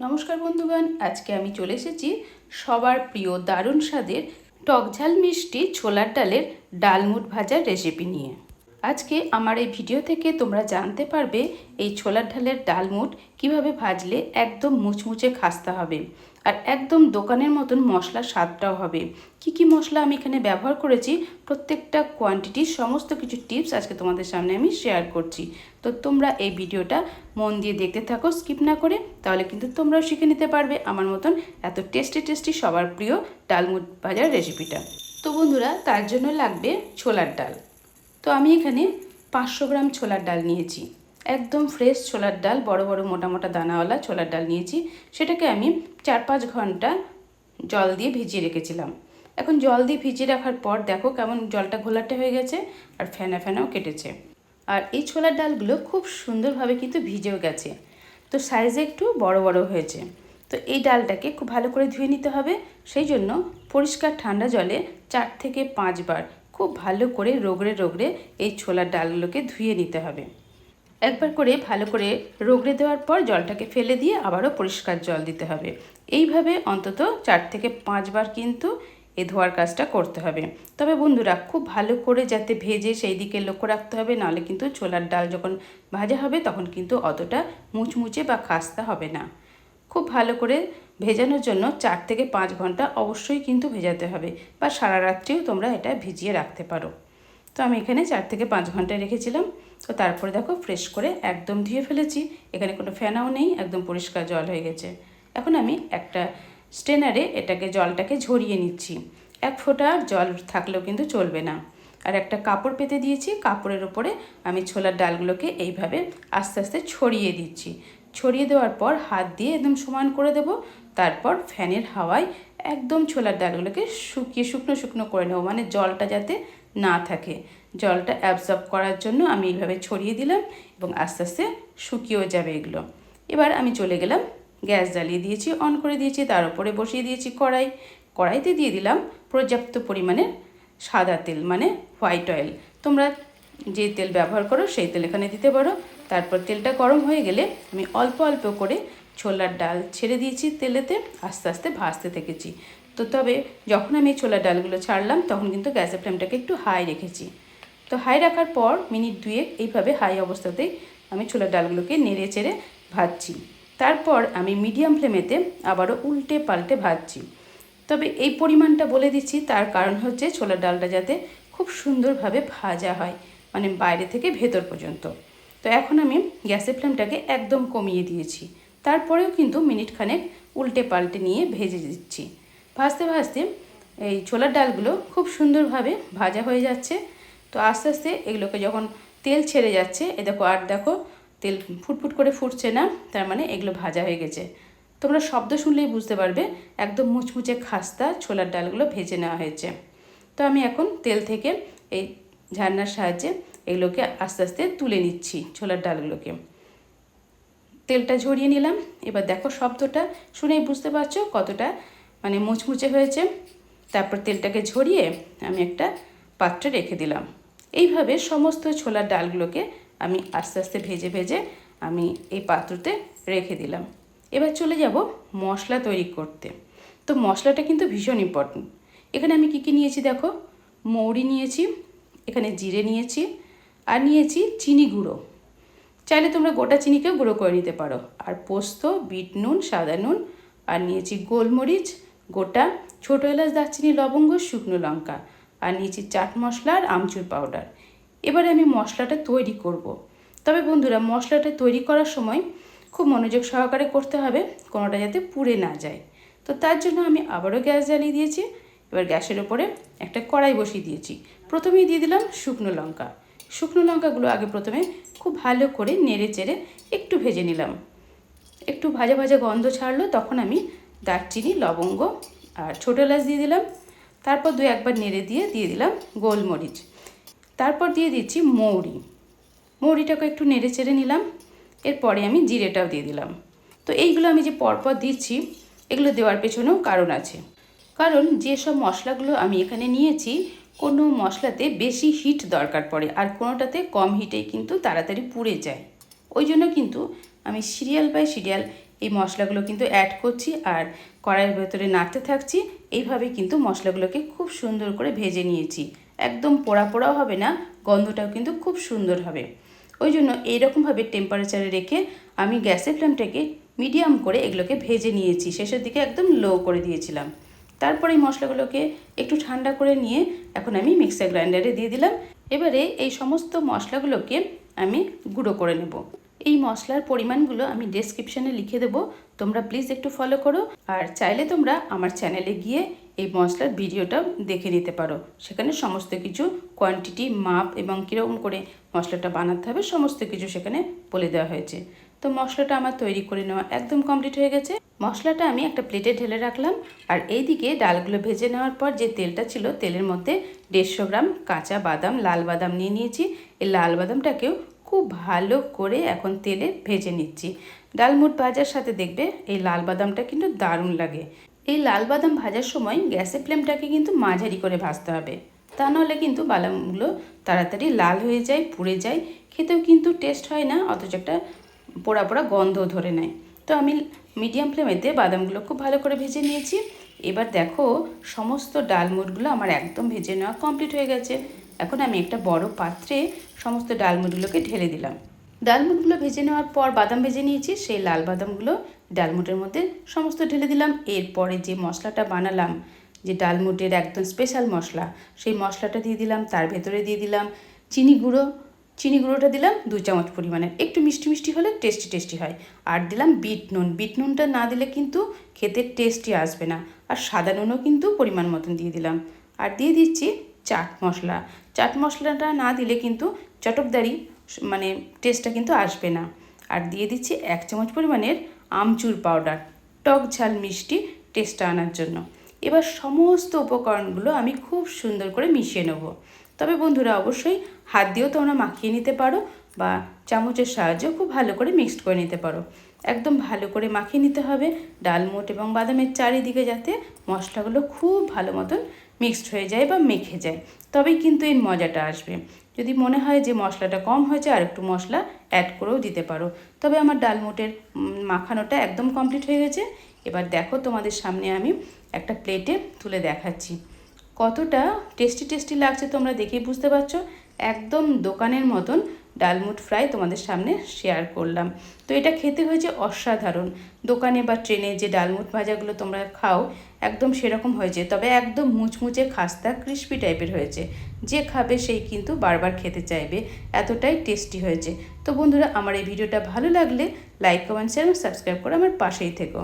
নমস্কার বন্ধুগণ, আজকে আমি চলে এসেছি সবার প্রিয় দারুণ স্বাদের টকঝাল মিষ্টি ছোলার ডালের ডালমুট ভাজার রেসিপি নিয়ে। আজকে আমার এই ভিডিও থেকে তোমরা জানতে পারবে এই ছোলার ডালের ডালমুট কীভাবে ভাজলে একদম মুচমুচে খাস্তা হবে আর একদম দোকানের মতন মশলার স্বাদটাও হবে। কি কি মশলা আমি এখানে ব্যবহার করেছি, প্রত্যেকটা কোয়ান্টিটি সমস্ত কিছু টিপস আজকে তোমাদের সামনে আমি শেয়ার করছি। তো তোমরা এই ভিডিওটা মন দিয়ে দেখতে থাকো স্কিপ না করে, তাহলে কিন্তু তোমরাও শিখে নিতে পারবে আমার মতন এত টেস্টি টেস্টি সবার প্রিয় ডালমুট ভাজার রেসিপিটা তো বন্ধুরা, তার জন্য লাগবে ছোলার ডাল। তো আমি এখানে পাঁচশো গ্রাম ছোলার ডাল নিয়েছি। একদম ফ্রেশ ছোলার ডাল, বড় বড় মোটা মোটা দানাওয়ালা ছোলার ডাল নিয়েছি। সেটাকে আমি চার পাঁচ ঘণ্টা জল দিয়ে ভিজিয়ে রেখেছিলাম। এখন জল দিয়ে ভিজিয়ে রাখার পর দেখো কেমন জলটা ঘোলাটে হয়ে গেছে আর ফেনা ফেনাও কেটেছে। আর এই ছোলার ডালগুলো খুব সুন্দরভাবে কিন্তু ভিজেও গেছে। তো সাইজে একটু বড় বড় হয়েছে। তো এই ডালটাকে খুব ভালো করে ধুয়ে নিতে হবে। সেই জন্য পরিষ্কার ঠান্ডা জলে চার থেকে পাঁচবার খুব ভালো করে রোগড়ে রোগড়ে এই ছোলার ডালগুলোকে ধুয়ে নিতে হবে। একবার করে ভালো করে রোগড়ে দেওয়ার পর জলটাকে ফেলে দিয়ে আবারও পরিষ্কার জল দিতে হবে। এইভাবে অন্তত চার থেকে পাঁচবার কিন্তু এ ধোয়ার কাজটা করতে হবে। তবে বন্ধুরা, খুব ভালো করে যাতে ভেজে সেই দিকে লক্ষ্য রাখতে হবে, নাহলে কিন্তু ছোলার ডাল যখন ভাজা হবে তখন কিন্তু অতটা মুচমুচে বা খাস্তা হবে না। খুব ভালো করে ভেজানোর জন্য চার থেকে পাঁচ ঘণ্টা অবশ্যই কিন্তু ভেজাতে হবে বা সারা রাত্রিও তোমরা এটা ভিজিয়ে রাখতে পারো। তো আমি এখানে চার থেকে পাঁচ ঘণ্টা রেখেছিলাম। তো তারপরে দেখো ফ্রেশ করে একদম ধুয়ে ফেলেছি। এখানে কোনো ফেনাও নেই, একদম পরিষ্কার জল হয়ে গেছে। এখন আমি একটা স্টেনারে এটাকে, জলটাকে ঝরিয়ে নিচ্ছি। এক ফোঁটা জল থাকলেও কিন্তু চলবে না। আর একটা কাপড় পেতে দিয়েছি, কাপড়ের উপরে আমি ছোলার ডালগুলোকে এইভাবে আস্তে আস্তে ছড়িয়ে দিচ্ছি। ছড়িয়ে দেওয়ার পর হাত দিয়ে একদম সমান করে দেব। তারপর ফ্যানের হাওয়ায় একদম ছোলার ডালগুলোকে শুকিয়ে শুকনো শুকনো করে নেব। মানে জলটা যাতে না থাকে। জলটা অ্যাবজর্ব করার জন্য আমি এইভাবে ছড়িয়ে দিলাম এবং আস্তে আস্তে শুকিয়েও যাবে এগুলো। এবার আমি চলে গেলাম, গ্যাস জ্বালিয়ে দিয়েছি, অন করে দিয়েছি, তার উপরে বসিয়ে দিয়েছি কড়াই। কড়াইতে দিয়ে দিলাম পর্যাপ্ত পরিমাণে সাদা তেল মানে হোয়াইট অয়েল তোমরা যে তেল ব্যবহার করো, সেই তেল এখানে দিতে পারো। তারপর তেলটা গরম হয়ে গেলে আমি অল্প অল্প করে ছোলার ডাল ছেড়ে দিয়েছি তেলেতে, আস্তে আস্তে ভাজতে থেকেছি। তো তবে যখন আমি ছোলার ডালগুলো ছাড়লাম, তখন কিন্তু গ্যাসের ফ্লেমটাকে একটু হাই রেখেছি। তো হাই রাখার পর মিনিট দুয়েক এইভাবে হাই অবস্থাতেই আমি ছোলার ডালগুলোকে নেড়ে চেড়ে ভাজছি। তারপর আমি মিডিয়াম ফ্লেমেতে আবারও উল্টে পাল্টে ভাজছি। তবে এই পরিমাণটা বলে দিচ্ছি, তার কারণ হচ্ছে ছোলার ডালটা যাতে খুব সুন্দরভাবে ভাজা হয় মানে বাইরে থেকে ভেতর পর্যন্ত। তো এখন আমি গ্যাসের ফ্লেমটাকে একদম কমিয়ে দিয়েছি। তারপরেও কিন্তু মিনিট খানেক উল্টে পাল্টে নিয়ে ভেজে দিচ্ছি। ভাজতে ভাজতে এই ছোলার ডালগুলো খুব সুন্দরভাবে ভাজা হয়ে যাচ্ছে। তো আস্তে আস্তে এগুলোকে যখন তেল ছেড়ে যাচ্ছে, এ দেখো আর দেখো তেল ফুটফুট করে ফুটছে না, তার মানে এগুলো ভাজা হয়ে গেছে। তোমরা শব্দ শুনলেই বুঝতে পারবে, একদম মুচমুচে খাস্তা ছোলার ডালগুলো ভেজে নেওয়া হয়েছে। তো আমি এখন তেল থেকে এই ঝান্নার সাহায্যে এগুলোকে আস্তে আস্তে তুলে নিচ্ছি ছোলার ডালগুলোকে। তেলটা ঝরিয়ে নিলাম। এবার দেখো শব্দটা, শুনেই বুঝতে পারছ কতটা মানে মুচমুচে হয়েছে। তারপর তেলটাকে ঝরিয়ে আমি একটা পাত্রে রেখে দিলাম। এইভাবে সমস্ত ছোলার ডালগুলোকে আমি আস্তে আস্তে ভেজে ভেজে আমি এই পাত্রতে রেখে দিলাম। এবার চলে যাব মশলা তৈরি করতে। তো মশলাটা কিন্তু ভীষণ ইম্পর্টেন্ট এখানে আমি কী কী নিয়েছি দেখো? মৌরি নিয়েছি, এখানে জিরে নিয়েছি আর নিয়েছি চিনি গুঁড়ো। চাইলে তোমরা গোটা চিনিকেও গুঁড়ো করে নিতে পারো। আর পোস্ত, বিট নুন, সাদা নুন, আর নিয়েছি গোলমরিচ, গোটা, ছোটো এলাচ, দারচিনি, লবঙ্গ, শুকনো লঙ্কা, আর নিয়েছি চাট মশলা আর আমচুর পাউডার। এবারে আমি মশলাটা তৈরি করব। তবে বন্ধুরা, মশলাটা তৈরি করার সময় খুব মনোযোগ সহকারে করতে হবে, কোনোটা যাতে পুড়ে না যায়। তো তার জন্য আমি আবারও গ্যাস জ্বালিয়ে দিয়েছি। এবার গ্যাসের ওপরে একটা কড়াই বসিয়ে দিয়েছি। প্রথমেই দিয়ে দিলাম শুকনো লঙ্কা। শুকনো লঙ্কাগুলো আগে প্রথমে খুব ভালো করে নেড়ে চেড়ে একটু ভেজে নিলাম। একটু ভাজা ভাজা গন্ধ ছাড়লো, তখন আমি দারচিনি, লবঙ্গ আর ছোটো এলাচ দিয়ে দিলাম। তারপর দু একবার নেড়ে দিয়ে দিয়ে দিলাম গোলমরিচ। তারপর দিয়ে দিচ্ছি মৌরি। মৌরিটাকে একটু নেড়ে চেড়ে নিলাম। এরপরে আমি জিরেটাও দিয়ে দিলাম। তো এইগুলো আমি যে পরপর দিচ্ছি, এগুলো দেওয়ার পেছনেও কারণ আছে। কারণ যেসব মশলাগুলো আমি এখানে নিয়েছি কোনো মশলাতে বেশি হিট দরকার পড়ে আর কোনোটাতে কম হিটেই কিন্তু তাড়াতাড়ি পুড়ে যায়। ওই জন্য কিন্তু আমি সিরিয়াল বাই সিরিয়াল এই মশলাগুলো কিন্তু অ্যাড করছি আর কড়াইয়ের ভেতরে নাড়তে থাকছি। এইভাবে কিন্তু মশলাগুলোকে খুব সুন্দর করে ভেজে নিয়েছি। একদম পোড়া পোড়াও হবে না, গন্ধটাও কিন্তু খুব সুন্দর হবে। ওই জন্য এইরকমভাবে টেম্পারেচারে রেখে আমি গ্যাসের ফ্লেমটাকে মিডিয়াম করে এগুলোকে ভেজে নিয়েছি। শেষের দিকে একদম লো করে দিয়েছিলাম। তারপরে এই মশলাগুলোকে একটু ঠান্ডা করে নিয়ে এখন আমি মিক্সার গ্রাইন্ডারে দিয়ে দিলাম। এবারে এই সমস্ত মশলাগুলোকে আমি গুঁড়ো করে নেব। এই মশলার পরিমাণগুলো আমি ডেসক্রিপশানে লিখে দেবো। তোমরা প্লিজ একটু ফলো করো আর চাইলে তোমরা আমার চ্যানেলে গিয়ে এই মশলার ভিডিওটাও দেখে নিতে পারো। সেখানে সমস্ত কিছু কোয়ান্টিটি মাপ এবং কীরকম করে মশলাটা বানাতে হবে সমস্ত কিছু সেখানে বলে দেওয়া হয়েছে। তো মশলাটা আমার তৈরি করে নেওয়া একদম কমপ্লিট হয়ে গেছে। মশলাটা আমি একটা প্লেটে ঢেলে রাখলাম। আর এইদিকে ডালগুলো ভেজে নেওয়ার পর যে তেলটা ছিল, তেলের মধ্যে দেড়শো গ্রাম কাঁচা বাদাম, লাল বাদাম নিয়ে নিয়েছি। এই লাল বাদামটাকেও খুব ভালো করে এখন তেলে ভেজে নিচ্ছি। ডালমুট ভাজার সাথে দেখবে এই লাল বাদামটা কিন্তু দারুণ লাগে। এই লাল বাদাম ভাজার সময় গ্যাসের ফ্লেমটাকে কিন্তু মাঝারি করে ভাজতে হবে। তা নাহলে কিন্তু বাদামগুলো তাড়াতাড়ি লাল হয়ে যায়, পুড়ে যায়। খেতেও কিন্তু টেস্ট হয় না, অথচ একটা পোড়া পোড়া গন্ধ ধরে নেয়। তো আমি মিডিয়াম ফ্লেমেতে বাদামগুলো খুব ভালো করে ভেজে নিয়েছি। এবার দেখো, সমস্ত ডালমুটগুলো আমার একদম ভেজে নেওয়া কমপ্লিট হয়ে গেছে। এখন আমি একটা বড় পাত্রে সমস্ত ডালমুটগুলোকে ঢেলে দিলাম। ডালমুটগুলো ভেজে নেওয়ার পর বাদাম ভেজে নিয়েছি, সেই লাল বাদামগুলো ডালমুটের মধ্যে সমস্ত ঢেলে দিলাম। এরপরে যে মশলাটা বানালাম, যে ডালমুটের একদম স্পেশাল মশলা, সেই মশলাটা দিয়ে দিলাম, তার ভেতরে দিয়ে দিলাম চিনি গুঁড়ো চিনি গুঁড়োটা দিলাম দু চামচ পরিমাণের। একটু মিষ্টি মিষ্টি হলে টেস্টি টেস্টি হয়। আর দিলাম বিট নুন। বিট নুনটা না দিলে কিন্তু খেতে টেস্টি আসবে না। আর সাদা নুনও কিন্তু পরিমাণ মতন দিয়ে দিলাম। আর দিয়ে দিচ্ছি চাট মশলা। চাট মশলাটা না দিলে কিন্তু চটকদারি মানে টেস্টটা কিন্তু আসবে না। আর দিয়ে দিচ্ছি এক চামচ পরিমাণের আমচুর পাউডার টক ঝাল মিষ্টি টেস্টটা আনার জন্য। এবার সমস্ত উপকরণগুলো আমি খুব সুন্দর করে মিশিয়ে নেব। তবে বন্ধুরা অবশ্যই হাত দিয়েও তোমরা মাখিয়ে নিতে পারো বা চামচের সাহায্যেও খুব ভালো করে মিক্সড করে নিতে পারো। একদম ভালো করে মাখিয়ে নিতে হবে ডালমোট এবং বাদামের চারিদিকে যাতে মশলাগুলো খুব ভালো মতন মিক্সড হয়ে যায় বা মেখে যায়। তবেই কিন্তু এর মজাটা আসবে। যদি মনে হয় যে মশলাটা কম হয়েছে আর একটু মশলা অ্যাড করেও দিতে পারো। তবে আমার ডালমোটের মাখানোটা একদম কমপ্লিট হয়ে গেছে। এবার দেখো তোমাদের সামনে আমি একটা প্লেটে তুলে দেখাচ্ছি। কতটা টেস্টি টেস্টি লাগছে তোমরা দেখেই বুঝতে পারছ। একদম দোকানের মতন ডালমুট ফ্রাই তোমাদের সামনে শেয়ার করলাম। তো এটা খেতে হয়েছে অসাধারণ। দোকানে বা ট্রেনে যে ডালমুট ভাজাগুলো তোমরা খাও, একদম সেরকম হয়েছে। তবে একদম মুচমুচে খাস্তা ক্রিস্পি টাইপের হয়েছে। যে খাবে সেই কিন্তু বারবার খেতে চাইবে। এতটাই টেস্টি হয়েছে। তো বন্ধুরা, আমার এই ভিডিওটা ভালো লাগলে লাইক কমেন্ট শেয়ার সাবস্ক্রাইব করে আমার পাশেই থেকো।